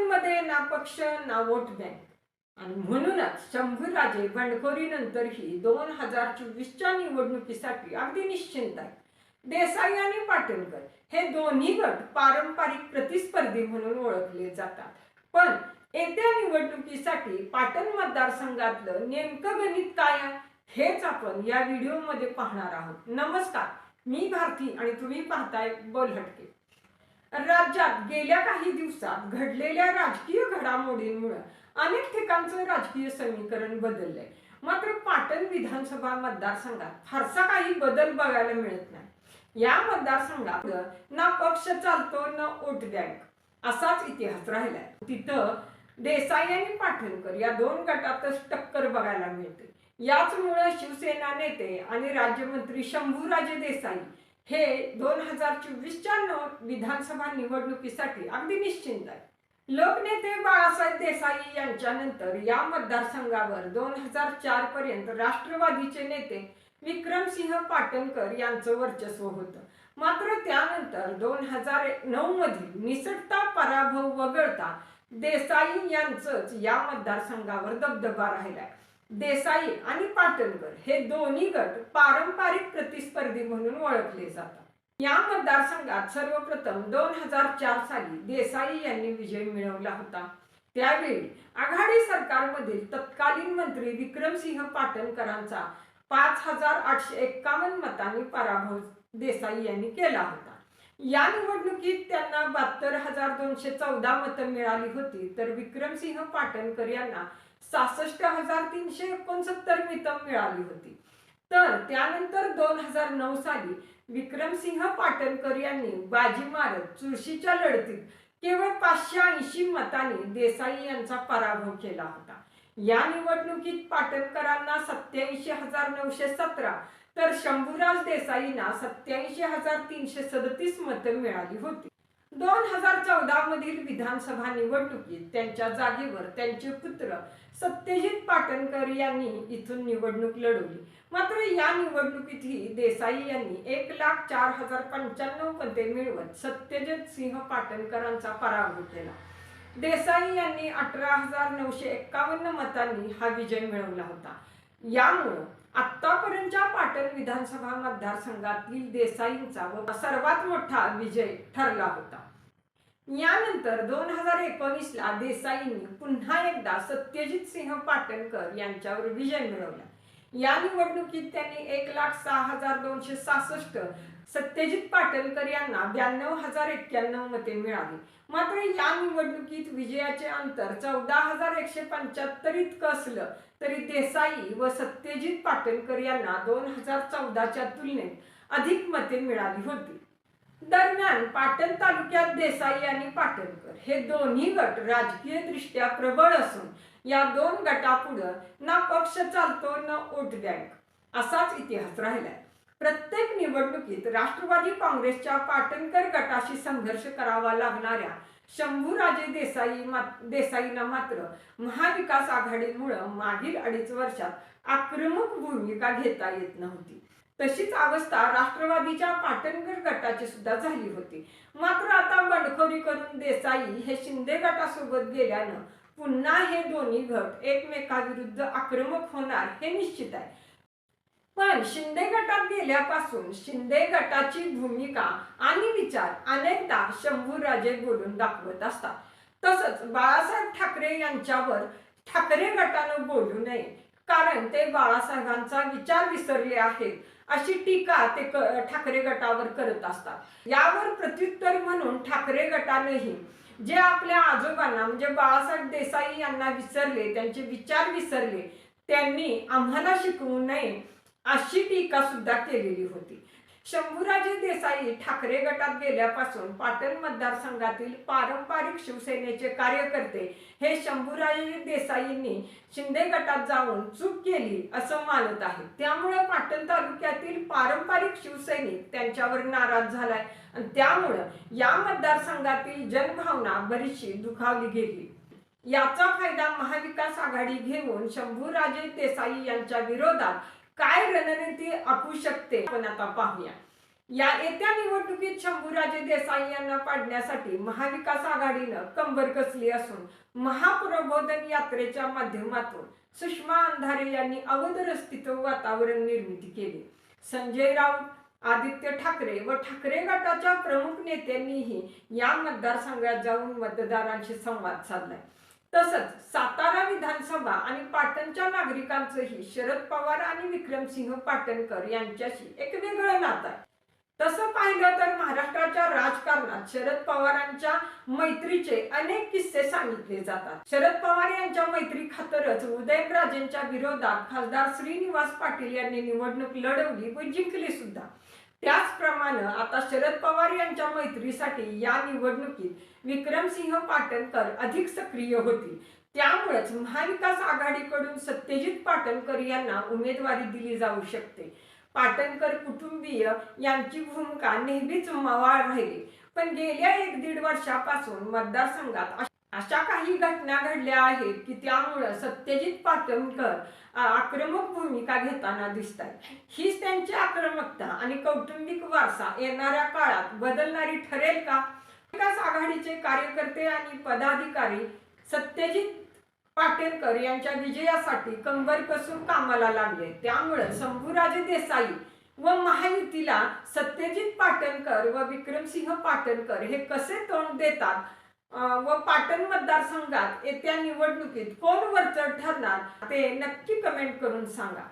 पाटणमध्ये ना पक्ष ना वोट बँक. आणि म्हणूनच शंभूराजे बंडखोरीनंतरही दोन हजार चोवीसच्या निवडणुकीसाठी अगदी निश्चिंत आहे देसाई आणि पाटणकर हे दोन्ही गट पारंपरिक प्रतिस्पर्धी म्हणून ओळखले जातात. पण येत्या निवडणुकीसाठी पाटण मतदारसंघातलं नेमकं गणित काय आहे हेच आपण या व्हिडिओमध्ये पाहणार आहोत. नमस्कार मी भारती आणि तुम्ही पाहताय बोलहटके. राज्यात गेल्या काही दिवसात घडलेल्या राजकीय घडामोडींमुळे अनेक ठिकाणचं राजकीय समीकरण बदललंय. मात्र पाटण विधानसभा मतदारसंघात फारसा काही बदल बघायला मिळत नाही. या मतदारसंघात ना पक्ष चालतो ना वोट बँक असाच इतिहास राहिलाय. तिथं देसाई आणि पाटणकर या दोन गटातच टक्कर बघायला मिळते. याचमुळे शिवसेना नेते आणि राज्यमंत्री शंभूराजे देसाई हे दोन हजार चोवीसच्या विधानसभा निवडणुकीसाठी अगदी निश्चिंत आहे. लोकनेते बाळासाहेब देसाई यांच्यानंतर या मतदारसंघावर दोन हजार चार पर्यंत राष्ट्रवादीचे नेते विक्रमसिंह पाटणकर यांचं वर्चस्व होतं. मात्र त्यानंतर दोन हजार नऊ मधील निसटता पराभव वगळता देसाई यांचंच या मतदारसंघावर दबदबा राहिलाय. देसाई आणि पाटणकर हे दोन्ही गट पारंपरिक प्रतिस्पर्धी म्हणून ओळखले जातात. या मतदारसंघात सर्वप्रथम दोन हजार चार साली देसाई यांनी विजय मिळवला होता. त्यावेळी आघाडी सरकारमधील तत्कालीन मंत्री विक्रमसिंह पाटणकरांचा पाच हजार आठशे एक्कावन्न मतांनी पराभव देसाई यांनी केला होता. या निवडणुकीत त्यांना बहात्तर हजार दोनशे चौदा मतं मिळाली होती तर विक्रमसिंह पाटणकर यांना सहासष्ट हजार तीनशे एकोणसत्तर मतं मिळाली होती. तर त्यानंतर दोन हजार नऊ साली विक्रमसिंह पाटणकर यांनी बाजी मारत चुरशीच्या लढतीत केवळ पाचशे ऐंशी मतांनी देसाई यांचा पराभव केला होता. या निवडणुकीत पाटणकरांना सत्याऐंशी हजार नऊशे सतरा तर शंभूराज देसाईंना सत्याऐंशी हजार तीनशे सदतीस मतं मिळाली होती. दोन हजार चौदा मधील विधानसभा निवडणुकीत त्यांच्या जागेवर त्यांचे पुत्र सत्यजित पाटणकर यांनी इथून निवडणूक लढवली. मात्र या निवडणुकीतही देसाई यांनी एक लाख चार हजार पंच्याण्णव मते मिळवत सत्यजित सिंह पाटणकरांचा पराभव केला. देसाई यांनी अठरा हजार नऊशे एक्कावन्न मतांनी हा विजय मिळवला होता. यामुळं आतापर्यंतच्या पाटण विधानसभा मतदारसंघातील देसाईंचा व सर्वात मोठा विजय ठरला होता. यानंतर दोन हजार एकोणीसला देसाईंनी पुन्हा एकदा सत्यजित सिंह पाटणकर यांच्यावर विजय मिळवला. या निवडणुकीत त्यांनी एक लाख सहा हजार दोनशे सहासष्ट सत्यजित पाटणकर यांना ब्याण्णव हजार एक्क्याण्णव मते मिळाली. मात्र या निवडणुकीत विजयाचे अंतर चौदा हजार एकशे पंच्याहत्तर इतकं असलं तरी देसाई व सत्यजित पाटणकर यांना दोन हजार चौदाच्या तुलनेत अधिक मते मिळाली होती. दरम्यान पाटण तालुक्यात देसाई आणि पाटणकर हे दोन्ही गट राजकीय दृष्ट्या प्रबळ असून या दोन गटापुढं ना पक्ष चालतो ना वोट बँक. असाच इतिहास राहिलाय. प्रत्येक निवडणुकीत राष्ट्रवादी काँग्रेसच्या पाटणकर गटाशी संघर्ष करावा लागणाऱ्या शंभूराजे देसाई देसाईंना मात्र महाविकास आघाडीमुळं मागील अडीच वर्षात आक्रमक भूमिका घेता येत नव्हती. तशीच अवस्था राष्ट्रवादीच्या पाटणकर गटाची सुद्धा झाली होती. मात्र आता बंडखोरी करून देसाई हे शिंदे गटासोबत गेल्यानं पुन्हा हे दोन्ही गट एकमेकाविरुद्ध आक्रमक होणार हे निश्चित आहे. पण शिंदे गटात गेल्यापासून शिंदे गटाची भूमिका आणि विचार अनेकदा शंभूराजे बोलून दाखवत असतात. तसंच बाळासाहेब ठाकरे यांच्यावर ठाकरे गटानं बोलू नये कारण ते बाळासाहेबांचा विचार विसरले आहेत अशी टीका ते ठाकरे गटावर करत असतात. यावर प्रत्युत्तर म्हणून ठाकरे गटानेही जे आपल्या आजोबांना म्हणजे बाळासाहेब देसाई यांना विसरले त्यांचे विचार विसरले त्यांनी आम्हाला शिकवू नये अशी टीका सुद्धा केलेली होती. शंभूराजे देसाई ठाकरे गटात गेल्यापासून पाटण मतदारसंघातील पारंपरिक शिवसेनेचे कार्यकर्ते हे शंभूराजे देसाईंनी शिंदे गटात जाऊन चूक केली असं मानत आहे त्यामुळे पाटण तालुक्यातील पारंपरिक शिवसैनिक त्यांच्यावर नाराज झालाय आणि त्यामुळं या मतदारसंघातील जनभावना बरीचशी दुखावली गेली. याचा फायदा महाविकास आघाडी घेऊन शंभूराजे देसाई यांच्या विरोधात काय रणनीती आखू शकते? आपण आता पाहूया. या येत्या निवडणुकीत शंभूराजे देसाई यांना पाडण्यासाठी महाविकास आघाडीनं कंबर कसली असून महाप्रबोधन यात्रेच्या माध्यमातून सुषमा अंधारे यांनी अवधरस्थित वातावरण निर्मिती केली. संजय राऊत आदित्य ठाकरे व ठाकरे गटाच्या प्रमुख नेत्यांनीही या मतदारसंघात जाऊन मतदारांशी संवाद साधलाय. तसंच सातारा विधानसभा आणि पाटणच्या नागरिकांचंही शरद पवार आणि विक्रमसिंह पाटणकर यांच्याशी एक वेगळं नातं आहे. तसं पाहिलं तर महाराष्ट्राच्या राजकारणात शरद पवारांच्या मैत्रीचे अनेक किस्से सांगितले जातात. शरद पवार यांच्या मैत्री खातरच उदयनराजेंच्या विरोधात खासदार श्रीनिवास पाटील यांनी निवडणूक लढवली व जिंकली सुद्धा. त्याचप्रमाणे आता शरद पवार यांच्या मैत्रीसाठी या निवडणुकीत विक्रमसिंह पाटणकर अधिक सक्रिय होतील. त्यामुळेच महाविकास आघाडीकडून सत्यजित पाटणकर यांना उमेदवारी दिली जाऊ शकते. पाटणकर कुटुंबीय यांची भूमिका नेहमीच मवाळ राहिली. पण गेल्या एक दीड वर्षापासून मतदारसंघात अशा काही घटना घडल्या आहेत की त्यामुळं सत्यजित पाटणकर आक्रमक भूमिका घेताना दिसत आहेत हीच त्यांची आक्रमकता आणि कौटुंबिक वारसा येणाऱ्या काळात बदलणारी ठरेल का? विकास आघाडीचे कार्यकर्ते आणि पदाधिकारी सत्यजित पाटेलकर यांच्या विजयासाठी कंबर कसून कामाला लागले. त्यामुळे शंभूराजे देसाई व महायुतीला सत्यजित पाटणकर व विक्रमसिंह पाटणकर हे कसे तोंड देतात? व पाटण मतदारसंघात येत्या निवडणुकीत कोण वरचढ ठरणार ते नक्की कमेंट करून सांगा.